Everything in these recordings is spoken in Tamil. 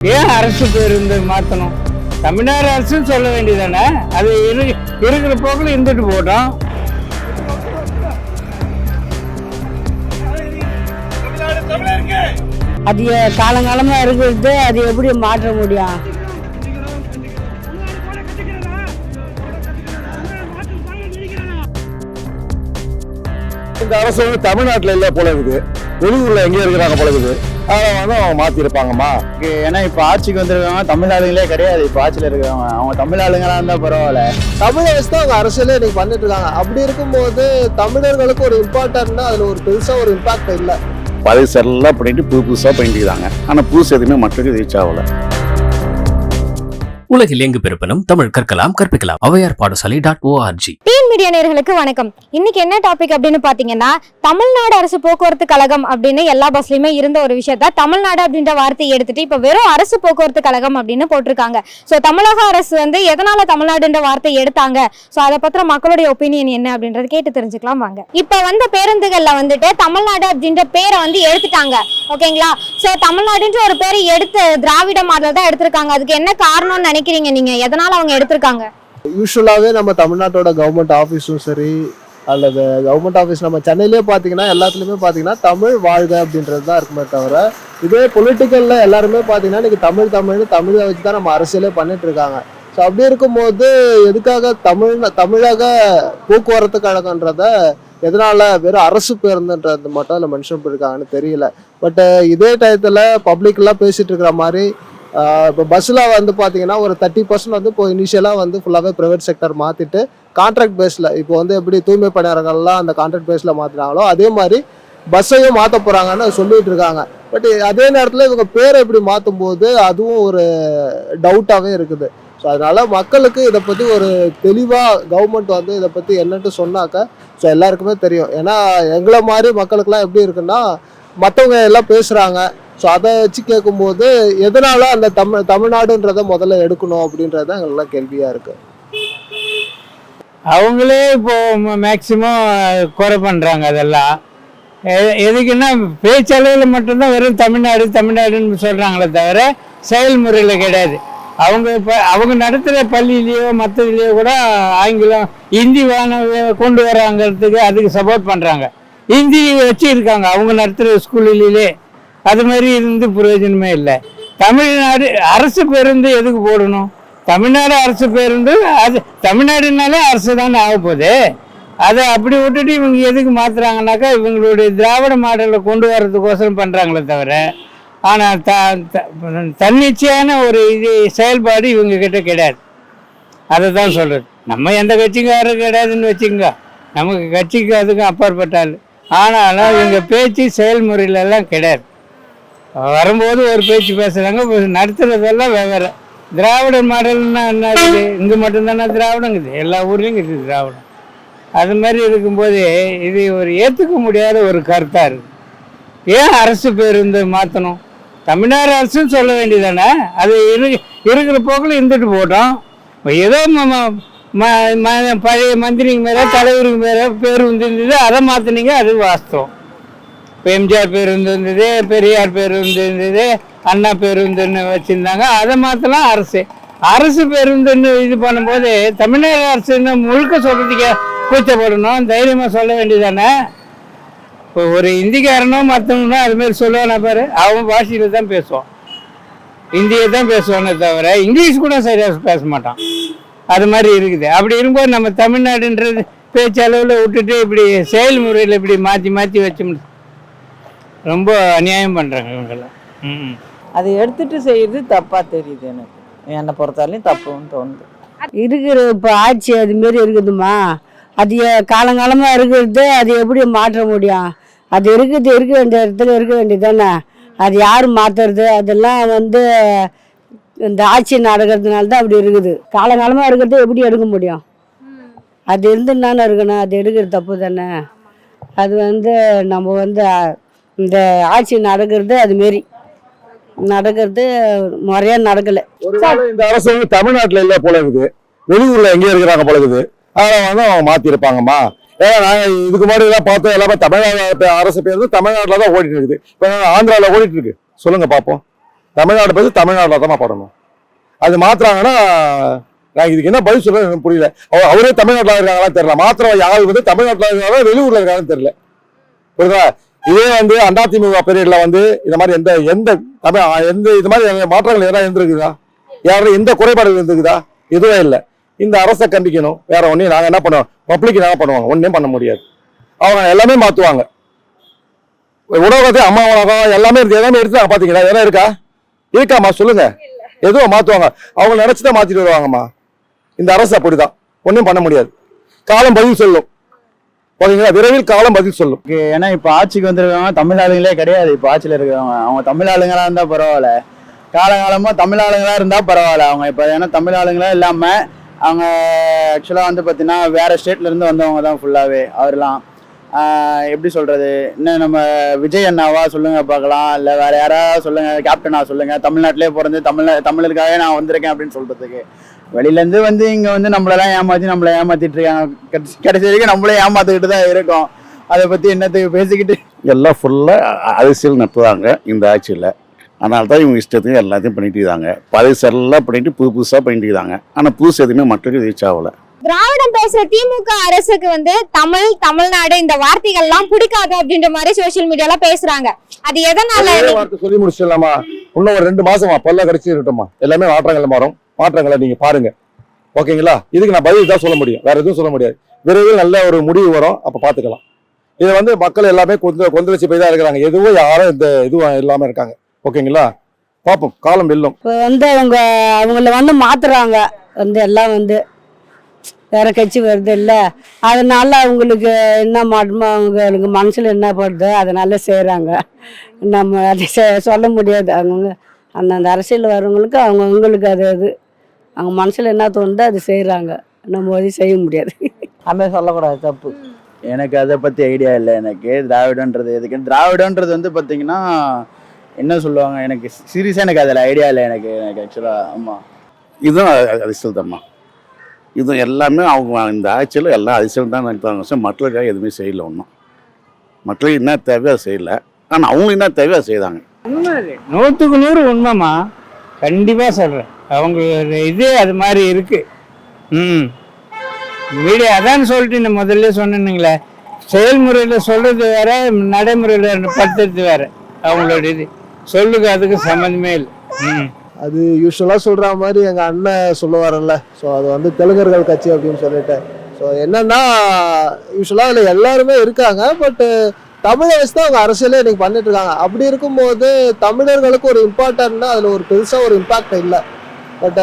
ஏன் அரசு பேருந்து மாற்றணும் தமிழ்நாடு அரசுன்னு சொல்ல வேண்டியதானே அது இரு இருக்கிற போக்கில் இருந்துட்டு போட்டோம் அது காலங்காலமாக இருக்கிறது அது எப்படி மாற்ற முடியும்? இந்த அரசு வந்து தமிழ்நாட்டில் இல்லை போல இருக்குது. வெளியூரில் எங்கேயோ இருக்கிறாங்க போல இருக்குது. அதை வந்து அவங்க மாத்திருப்பாங்கம்மா. ஏன்னா இப்போ ஆட்சிக்கு வந்திருக்கவங்க தமிழ் ஆளுங்களே கிடையாது. இப்போ ஆட்சியில் இருக்கிறவங்க அவங்க தமிழ் ஆளுங்களா இருந்தால் பரவாயில்ல. தமிழ் வச்சு தான் அவங்க அரசியலே இன்னைக்கு பண்ணிட்டு இருக்காங்க. அப்படி இருக்கும்போது தமிழர்களுக்கு ஒரு இம்பார்ட்டன்ட்னா அதுல ஒரு பெருசா ஒரு இம்பாக்ட் இல்லை. பழைய செல்லாம் பண்ணிட்டு புது புதுசாக பண்ணிட்டுருக்காங்க ஆனால் புதுசு எதுவுமே மக்களுக்கு ரீச் ஆகல. உலகில் எங்கு பிறப்பினும் தமிழ் கற்கலாம் கற்பிக்கலாம். அவையார் பாடசாலை டாட் ஓஆர்ஜி டீன் மீடியா நேர்களுக்கு வணக்கம். இன்னைக்கு என்ன டாபிக் அப்படின்னு பாத்தீங்கன்னா தமிழ்நாடு அரசு போக்குவரத்து கழகம் அப்படின்னு எல்லா பஸ்லயுமே இருந்த ஒரு விஷயத்த தமிழ்நாடு அப்படின்ற வார்த்தையை எடுத்துட்டு இப்ப வெறும் அரசு போக்குவரத்து கழகம் அப்படின்னு போட்டிருக்காங்க. சோ தமிழக அரசு வந்து எதனால தமிழ்நாடுன்ற வார்த்தை எடுத்தாங்க? சோ அதை பத்திர மக்களுடைய ஒப்பீனியன் என்ன அப்படின்றத கேட்டு தெரிஞ்சுக்கலாம் வாங்க. இப்ப வந்த பேருந்துகள்ல வந்துட்டு தமிழ்நாடு அப்படின்ற பேரை வந்து எடுத்துட்டாங்க. ஓகேங்களா சோ தமிழ்நாடுன்ற ஒரு பேரை எடுத்து திராவிட மாடல் தான் எடுத்திருக்காங்க. அதுக்கு என்ன காரணம்னு நினைக்கிறீங்க நீங்க? எதனால அவங்க எடுத்திருக்காங்க? யூஸ்வலாகவே நம்ம தமிழ்நாட்டோட கவர்மெண்ட் ஆஃபீஸும் சரி அல்லது கவர்மெண்ட் ஆஃபீஸ் நம்ம சென்னையிலே பார்த்தீங்கன்னா எல்லாத்துலேயுமே பார்த்தீங்கன்னா தமிழ் வாழ்க அப்படின்றது தான் இருக்குமே தவிர இதே பொலிட்டிக்கலில் எல்லாருமே பார்த்தீங்கன்னா இன்னைக்கு தமிழ் தமிழ்னு தமிழை வச்சு தான் நம்ம அரசியலே பண்ணிட்டு இருக்காங்க. ஸோ அப்படி இருக்கும்போது எதுக்காக தமிழ் தமிழக போக்குவரத்து கழகன்றத எதனால வெறும் அரசு பேருந்துன்றது மட்டும் அதில் மென்ஷன் பண்ணியிருக்காங்கன்னு தெரியல. பட் இதே டயத்தில் பப்ளிக்லாம் பேசிட்டு இருக்கிற மாதிரி இப்போ பஸ்ஸில் வந்து பார்த்தீங்கன்னா ஒரு தேர்ட்டி பர்சன்ட் வந்து இப்போ இனிஷியலாக வந்து ஃபுல்லாகவே ப்ரைவேட் செக்டர் மாற்றிட்டு கான்ட்ராக்ட் பேஸில் இப்போ வந்து எப்படி தூய்மை பணியாளர்கள்லாம் அந்த கான்ட்ராக்ட் பேஸில் மாற்றினாங்களோ அதே மாதிரி பஸ்ஸையும் மாற்ற போகிறாங்கன்னு சொல்லிட்டு இருக்காங்க. பட் அதே நேரத்தில் இவங்க பேரை இப்படி மாற்றும் போது அதுவும் ஒரு டவுட்டாகவே இருக்குது. ஸோ அதனால் மக்களுக்கு இதை பற்றி ஒரு தெளிவாக கவர்மெண்ட் வந்து இதை பற்றி என்னன்ட்டு சொன்னாக்க ஸோ எல்லாருக்குமே தெரியும். ஏன்னா எங்களை மாதிரி மக்களுக்கெல்லாம் எப்படி இருக்குன்னா மற்றவங்க எல்லாம் பேசுகிறாங்க ஸோ அதை வச்சு கேட்கும்போது எதனால அந்த தமிழ் தமிழ்நாடுன்றதை முதல்ல எடுக்கணும் அப்படின்றது தான் எங்களுக்குலாம் கேள்வியாக இருக்கு. அவங்களே இப்போ மேக்சிமம் குறை பண்ணுறாங்க அதெல்லாம். எ- எதுக்குன்னா பேச்சளவில் மட்டும்தான் வெறும் தமிழ்நாடு தமிழ்நாடுன்னு சொல்கிறாங்களே தவிர செயல்முறையில் கிடையாது. அவங்க இப்போ அவங்க நடத்துகிற பள்ளியிலேயோ மற்றதுலேயோ கூட ஆங்கிலம் ஹிந்தி வான கொண்டு வராங்கிறதுக்கு அதுக்கு சப்போர்ட் பண்ணுறாங்க ஹிந்தி வச்சு இருக்காங்க அவங்க நடத்துகிற ஸ்கூலிலே அது மாதிரி இருந்து பிரயோஜனமே இல்லை. தமிழ்நாடு அரசு பேருந்து எதுக்கு போடணும்? தமிழ்நாடு அரசு பேருந்து அது தமிழ்நாடுனாலே அரசு தானே ஆக போகுது. அதை அப்படி விட்டுட்டு இவங்க எதுக்கு மாற்றுறாங்கனாக்கா இவங்களுடைய திராவிட மாடலில் கொண்டு வர்றதுக்கோசரம் பண்ணுறாங்களே தவிர ஆனால் த த- தன்னிச்சையான ஒரு இது செயல்பாடு இவங்க கிட்ட கிடையாது. அதை தான் சொல்கிறது நம்ம எந்த கட்சிக்காரரும் கிடையாதுன்னு வச்சுங்க நமக்கு கட்சிக்கு அதுக்கும் அப்பாற்பட்டால் ஆனாலும் இவங்க பேச்சு செயல்முறையிலெல்லாம் கிடையாது. வரும்போது ஒரு பேச்சு பேசுகிறாங்க நடத்துறதெல்லாம் வெவ்வேறு திராவிட மாடல்னா என்ன இருக்குது இங்கே மட்டும்தானே திராவிடங்குது? எல்லா ஊர்லேயும் இருக்குது திராவிடம். அது மாதிரி இருக்கும்போது இது ஒரு ஏற்றுக்க முடியாத ஒரு கருத்தாக இருக்குது ஏன் அரசு பேருந்து மாற்றணும் தமிழ்நாடு அரசுன்னு சொல்ல வேண்டியதானே? அது இரு இருக்கிற போக்கில் இருந்துட்டு போட்டோம். ஏதோ ம- பழைய மந்திரிங்க மேலே தலைவருக்கு மேலே பேர் இருந்தது அதை மாற்றினீங்க அது வாஸ்தவம். இப்போ எம்ஜிஆர் பேருந்து இருந்தது பெரியார் பேருந்து இருந்தது அண்ணா பேருந்துன்னு வச்சுருந்தாங்க. அதை மாற்றலாம் அரசு. அரசு பேருந்துன்னு இது பண்ணும்போது தமிழ்நாடு அரசுன்னு முழுக்க சொல்கிறதுக்கு கூச்சப்படணும். தைரியமாக சொல்ல வேண்டியதானே இப்போ ஒரு இந்திக்காரனோ மற்றவனோ அதுமாரி சொல்லுவானா பாரு. அவன் பாஷையில் தான் பேசுவான் இந்தியை தான் பேசுவானே தவிர இங்கிலீஷ் கூட சரியாக பேச மாட்டான். அது மாதிரி இருக்குது. அப்படி இருக்கும்போது நம்ம தமிழ்நாடுன்றது பேச்சளவில் விட்டுட்டு இப்படி செயல்முறையில் இப்படி மாற்றி மாற்றி வச்சோம்னு ரொம்ப அநியாயம் பண்ணுறாங்க இவங்கெல்லாம். ம் அதை எடுத்துட்டு செய்யறது தப்பா தெரியுது எனக்கு. என்னை பொறுத்தவரையிலும் தப்புன்னு தோணுது. இருக்கிற இப்போ ஆட்சி அது மாரி இருக்குதுமா அது காலங்காலமாக இருக்கிறது அது எப்படி மாற்ற முடியும்? அது இருக்குது இருக்க வேண்டிய இடத்துல இருக்க வேண்டியது தானே அது யார் மாற்றுறது அதெல்லாம் வந்து இந்த ஆட்சி நடக்கிறதுனால தான் அப்படி இருக்குது. காலங்காலமாக இருக்கிறது எப்படி எடுக்க முடியும்? அது இருந்து தானே இருக்கணும். அது எடுக்கிறது தப்பு தானே அது வந்து நம்ம வந்து இந்த ஆட்சி நடக்கிறது அது மாரி. நடக்கிறது முறையாக நடக்கலை. இந்த அரசு தமிழ்நாட்டில் இல்லை போல இருக்குது. வெளியூர்ல எங்கேயோ இருக்கிறாங்க போல இருக்குது. அதை வந்து அவங்க மாத்திருப்பாங்கம்மா. ஏன்னா நாங்கள் இதுக்கு முன்னாடி எல்லாம் பார்த்தோம் எல்லாமே தமிழ்நாடு அரசு பேருந்து தமிழ்நாட்டில் தான் ஓடிட்டு இருக்குது. இப்போ ஆந்திராவில் ஓடிட்டு இருக்கு. சொல்லுங்க பார்ப்போம் தமிழ்நாடு பற்றி தமிழ்நாட்டில் தான் படணும். அது மாத்துறாங்கன்னா நான் இதுக்கு என்ன பதில் சொல்றது எனக்கு புரியல. அவரே தமிழ்நாட்டில் இருக்காங்களா தெரியல. மாத்திரம் யாரு வந்து தமிழ்நாட்டில் இருக்காங்களா வெளியூரில் இருக்காங்கன்னு தெரியல. புரியுதா? இதே வந்து அதிமுக பீரியட்ல வந்து இந்த மாதிரி எந்த எந்த தமிழ் எந்த இது மாதிரி மாற்றங்கள் யாராவது இருந்திருக்குதா? யாரும் எந்த குறைபாடுகள் இருந்திருக்குதா? எதுவும் இல்லை. இந்த அரசை கண்டிக்கணும். வேற ஒன்றையும் நாங்கள் என்ன பண்ணுவோம்? பப்ளிக் என்ன பண்ணுவாங்க. ஒன்றும் பண்ண முடியாது. அவங்க எல்லாமே மாற்றுவாங்க உணவகத்தை அம்மா உணவகம் எல்லாமே இருக்கு. எல்லாமே எடுத்து பார்த்தீங்களா எதாவது இருக்கா? இருக்காம்மா சொல்லுங்க. எதுவும் மாற்றுவாங்க அவங்க நினச்சி தான் மாற்றிட்டு வருவாங்கம்மா. இந்த அரசு அப்படிதான். ஒன்றும் பண்ண முடியாது. காலம் பதில் சொல்லும். ஓகேங்களா? விரைவில் காலம் பதில் சொல்லும். ஏன்னா இப்போ ஆட்சிக்கு வந்திருக்கவங்க தமிழ் ஆளுங்களே கிடையாது இப்போ ஆட்சியில் இருக்கிறவங்க. அவங்க தமிழ் ஆளுங்களா இருந்தால் பரவாயில்ல. காலங்காலமாக தமிழ் ஆளுங்களா இருந்தால் பரவாயில்ல. அவங்க இப்போ ஏன்னா தமிழ் ஆளுங்களா இல்லாமல் அவங்க ஆக்சுவலாக வந்து பார்த்தீங்கன்னா வேறு ஸ்டேட்லேருந்து வந்தவங்க தான் ஃபுல்லாகவே அவர்லாம். எப்படி சொல்கிறது இன்னும் நம்ம விஜய் அண்ணாவா சொல்லுங்கள் பார்க்கலாம். இல்லை வேறு யாராவது சொல்லுங்கள் கேப்டனா சொல்லுங்கள் தமிழ்நாட்டிலே பிறந்து தமிழ் தமிழருக்காகவே நான் வந்திருக்கேன் அப்படின்னு சொல்கிறதுக்கு வெளியில இருந்து வந்து இங்க வந்து நம்மளெல்லாம் ஏமாத்தி நம்மள ஏமாத்திட்டு இருக்காங்க. கடைசி- கடைசி வரைக்கும் நம்மளே ஏமாத்திக்கிட்டு தான் இருக்கோம். அதை பத்தி என்னத்துக்கு பேசிக்கிட்டு? எல்லாம் ஃபுல்லாக அரசியல் நடத்துவாங்க இந்த ஆட்சியில். அதனால தான் இவங்க இஷ்டத்துக்கு எல்லாத்தையும் பண்ணிட்டு இருக்காங்க. பழசு எல்லாம் பண்ணிட்டு புது புதுசாக பண்ணிட்டு இருக்காங்க. ஆனால் புதுசு எதுவுமே மக்களுக்கு ரீச் ஆகல. திராவிடம் பேசுற திமுக அரசுக்கு வந்து தமிழ் தமிழ்நாடு இந்த வார்த்தைகள்லாம் பிடிக்காது அப்படின்ற மாதிரி சோஷியல் மீடியால பேசுறாங்க. அது எதனால சொல்லி முடிச்சிடலாமா? இன்னும் ஒரு ரெண்டு மாசமா பல்ல கடிச்சு இருக்கட்டுமா எல்லாமே மாற்றங்கள் மாறும். மாற்றங்களை நீங்க பாருங்க. ஓகேங்களா? இதுக்கு நான் பதில் தான் சொல்ல முடியும். வேற எதுவும் சொல்ல முடியாது. விரைவில் நல்ல ஒரு முடிவு வரும். அப்ப பாத்துக்கலாம். இதை வந்து மக்கள் எல்லாமே கொஞ்சம் கொந்தளிச்சு போய் தான் இருக்கிறாங்க. எதுவும் யாரும் இந்த இதுவும் இல்லாம இருக்காங்க. ஓகேங்களா? பார்ப்போம் காலம் வெல்லும். இப்போ வந்து அவங்க அவங்கள வந்து மாத்துறாங்க. வந்து எல்லாம் வந்து வேற கட்சி வருது இல்லை. அதனால அவங்களுக்கு என்ன மாற்றமோ அவங்களுக்கு மனசில் என்ன படுதோ அதனால செய்கிறாங்க நம்ம அதை சொல்ல முடியாது. அந்தவுங்க அந்த அந்த அரசியல் வரவங்களுக்கு அவங்கவுங்களுக்கு அது அது அவங்க மனசில் என்ன தோணுதோ அது செய்கிறாங்க நம்ம எதுவும் செய்ய முடியாது. அதுமாதிரி சொல்லக்கூடாது தப்பு. எனக்கு அதை பத்தி ஐடியா இல்லை எனக்கு. திராவிடன்றது எதுக்கு திராவிடன்றது வந்து பார்த்தீங்கன்னா என்ன சொல்லுவாங்க எனக்கு சீரியஸாக எனக்கு அதில் ஐடியா இல்லை எனக்கு எனக்கு ஆக்சுவலாக ஆமாம் இதுவும் அரசியல் தான்மா இதுவும் எல்லாமே அவங்க இந்த ஆட்சியில் எல்லாம் அரசியல் தான் சார் மக்களுக்காக எதுவுமே செய்யல ஒன்றும் மக்களுக்கு என்ன தேவையோ அதை செய்யல. ஆனால் அவங்க என்ன தேவையோ அதை செய்தாங்க அது நூற்றுக்கு நூறு உண்மைம்மா. கண்டிப்பாக சொல்கிறேன் அவங்களோட இது அது மாதிரி இருக்கு. ம் மீடியா அதான் சொல்லிட்டு நான் முதல்ல சொன்னேனுங்களே. செயல்முறையில் சொல்கிறது வேற நடைமுறையில் படுத்துறது வேற. அவங்களோட இது. சொல்லுக்கு அதுக்கு சம்மந்தமே இல்லை. ம் அது யூஸ்வலாக சொல்கிற மாதிரி எங்கள் அண்ணன் சொல்லுவார்ல ஸோ அது வந்து தெலுங்கர்கள் கட்சி அப்படின்னு சொல்லிட்டு. ஸோ என்னன்னா யூஸ்வலாக அதில் எல்லாருமே இருக்காங்க. பட்டு தமிழை வச்சு தான் அவங்க அரசியலே இன்னைக்கு பண்ணிட்டு இருக்காங்க. அப்படி இருக்கும்போது தமிழர்களுக்கு ஒரு இம்பார்ட்டன்ட்னா அதில் ஒரு பெருசாக ஒரு இம்பாக்ட் இல்லை. பட்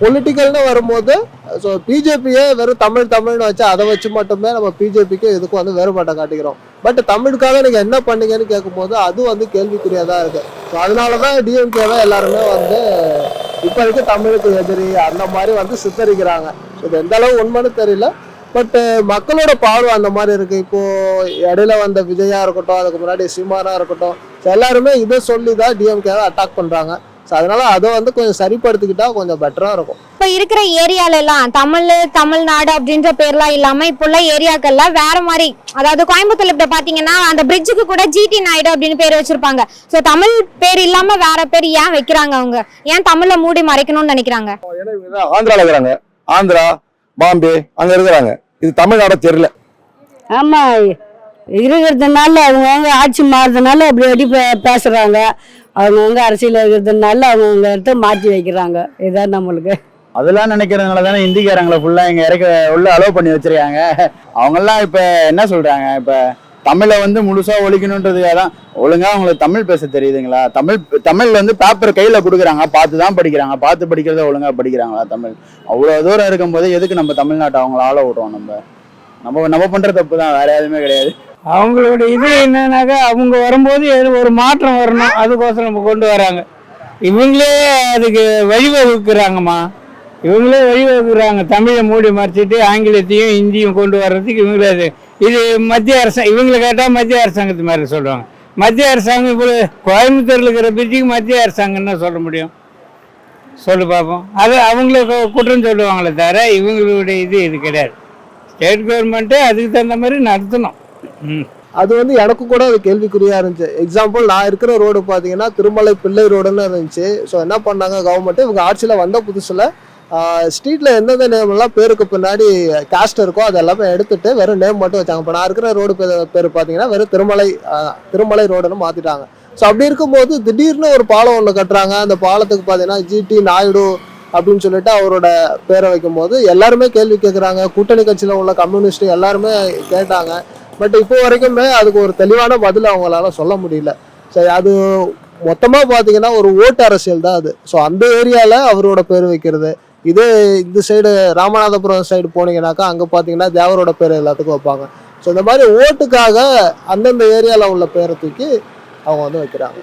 பொலிட்டிக்கல்னு uh, வரும்போது ஸோ பிஜேபியே வெறும் தமிழ் தமிழ்னு வச்சு அதை வச்சு மட்டுமே நம்ம பிஜேபிக்கு இதுக்கும் வந்து வேறுபாட்டை காட்டிக்கிறோம். பட் தமிழுக்காக நீங்கள் என்ன பண்ணீங்கன்னு கேட்கும்போது அது வந்து கேள்விக்குறியாக தான் இருக்குது ஸோ அதனால தான் டிஎம்கேவை எல்லாருமே வந்து இப்போ வரைக்கும் தமிழுக்கு எதிரி அந்த மாதிரி வந்து சித்தரிக்கிறாங்க. ஸோ இது எந்த அளவு உண்மைன்னு தெரியல. பட்டு மக்களோட பார்வை அந்த மாதிரி இருக்குது இப்போது இடையில வந்த விஜயா இருக்கட்டும் அதுக்கு முன்னாடி சீமானா இருக்கட்டும் எல்லாருமே இதை சொல்லி தான் டிஎம்கேவை அட்டாக் பண்ணுறாங்க ஸோ அதனால அதை வந்து கொஞ்சம் சரிப்படுத்திக்கிட்டா கொஞ்சம் பெட்டரா இருக்கும். இப்ப இருக்கிற ஏரியால எல்லாம் தமிழ் தமிழ்நாடு அப்படின்ற பேர்லாம் இல்லாம இப்போ உள்ள ஏரியாக்கள்ல வேற மாதிரி அதாவது கோயம்புத்தூர்ல இப்ப பாத்தீங்கன்னா அந்த பிரிட்ஜுக்கு கூட ஜிடி நாயுடு அப்படின்னு பேர் வச்சிருப்பாங்க. சோ தமிழ் பேர் இல்லாம வேற பேர் ஏன் வைக்கிறாங்க அவங்க? ஏன் தமிழ்ல மூடி மறைக்கணும்னு நினைக்கிறாங்க? ஆந்திரால இருக்கிறாங்க. ஆந்திரா பாம்பே அங்க இருக்கிறாங்க. இது தமிழ்நாட தெரியல. ஆமாம் இருக்கிறதுனால அவங்கவுங்க ஆட்சி மாறுறதுனால அப்படி அப்படி பே பேசுகிறாங்க அவங்கவுங்க அரசியல் இருக்கிறதுனால அவங்கவுங்க எடுத்து மாற்றி வைக்கிறாங்க. இதுதான் நம்மளுக்கு. அதெல்லாம் நினைக்கிறதுனால தானே இந்திக்காரங்களை ஃபுல்லாக இங்கே இறக்க உள்ள அலோவ் பண்ணி வச்சிருக்காங்க. அவங்கெல்லாம் இப்போ என்ன சொல்கிறாங்க இப்போ தமிழை வந்து முழுசாக ஒழிக்கணுன்றதுக்காக தான். ஒழுங்காக அவங்களுக்கு தமிழ் பேச தெரியுதுங்களா? தமிழ் தமிழ் வந்து பேப்பர் கையில் கொடுக்குறாங்க. பார்த்து தான் படிக்கிறாங்க. பார்த்து படிக்கிறத ஒழுங்காக படிக்கிறாங்களா தமிழ்? அவ்வளோ தூரம் இருக்கும்போது எதுக்கு நம்ம தமிழ்நாட்டை அவங்கள ஆள விடுறோம் நம்ம? நம்ம நம்ம பண்ணுற தப்பு தான். வேறு எதுவுமே கிடையாது. அவங்களோட இது என்னன்னாக்கா அவங்க வரும்போது எது ஒரு மாற்றம் வரணும். அதுக்கோசரம் நம்ம கொண்டு வராங்க. இவங்களே அதுக்கு வழிவகுக்கிறாங்கம்மா. இவங்களே வழிவகுக்கிறாங்க. தமிழை மூடி மறைச்சிட்டு ஆங்கிலத்தையும் ஹிந்தியும் கொண்டு வர்றதுக்கு இவங்களே அது. இது மத்திய அரசாங்கம் இவங்களை கேட்டால் மத்திய அரசாங்கத்து மாதிரி சொல்லுவாங்க. மத்திய அரசாங்கம் இப்போ கோயம்புத்தூரில் இருக்கிற பிரிட்ஜுக்கு மத்திய அரசாங்கம் தான் சொல்ல முடியும்? சொல்லு பார்ப்போம் அது அவங்கள குற்றம் சொல்லுவாங்களே தவிர இவங்களுடைய இது இது கிடையாது. ஸ்டேட் கவர்மெண்ட்டே அதுக்கு தகுந்த மாதிரி நடத்தணும். அது வந்து எனக்கு கூட அது கேள்விக்குறியா இருந்துச்சு. எக்ஸாம்பிள் நான் இருக்கிற ரோடு பார்த்தீங்கன்னா திருமலை பிள்ளை ரோடுன்னு இருந்துச்சு. ஸோ என்ன பண்ணாங்க கவர்மெண்ட் இவங்க ஆட்சியில் வந்த புதுசில் ஸ்ட்ரீட்டில் எந்தெந்த நேம் எல்லாம் பேருக்கு பின்னாடி காஸ்ட் இருக்கோ அது எல்லாமே எடுத்துட்டு வெறும் நேம் மட்டும் வச்சாங்க. இப்போ நான் இருக்கிற ரோடு பேர் பேர் பார்த்தீங்கன்னா வெறும் திருமலை திருமலை ரோடுன்னு மாத்திட்டாங்க. ஸோ அப்படி இருக்கும்போது திடீர்னு ஒரு பாலம் ஒன்று கட்டுறாங்க. அந்த பாலத்துக்கு பார்த்தீங்கன்னா ஜிடி நாயுடு அப்படின்னு சொல்லிட்டு அவரோட பேரை வைக்கும்போது எல்லாருமே கேள்வி கேட்குறாங்க கூட்டணி கட்சியில் உள்ள கம்யூனிஸ்ட் எல்லாருமே கேட்டாங்க. பட் இப்போ வரைக்குமே அதுக்கு ஒரு தெளிவான பதில் அவங்களால சொல்ல முடியல. சரி அது மொத்தமாக பார்த்தீங்கன்னா ஒரு ஓட்டு அரசியல் தான் அது. ஸோ அந்த ஏரியாவில் அவரோட பேர் வைக்கிறது. இதே இந்த சைடு ராமநாதபுரம் சைடு போனீங்கன்னாக்கா அங்கே பார்த்தீங்கன்னா தேவரோட பேர் எல்லாத்துக்கும் வைப்பாங்க. ஸோ இந்த மாதிரி ஓட்டுக்காக அந்தந்த ஏரியாவில் உள்ள பேரை தூக்கி அவங்க வந்து வைக்கிறாங்க.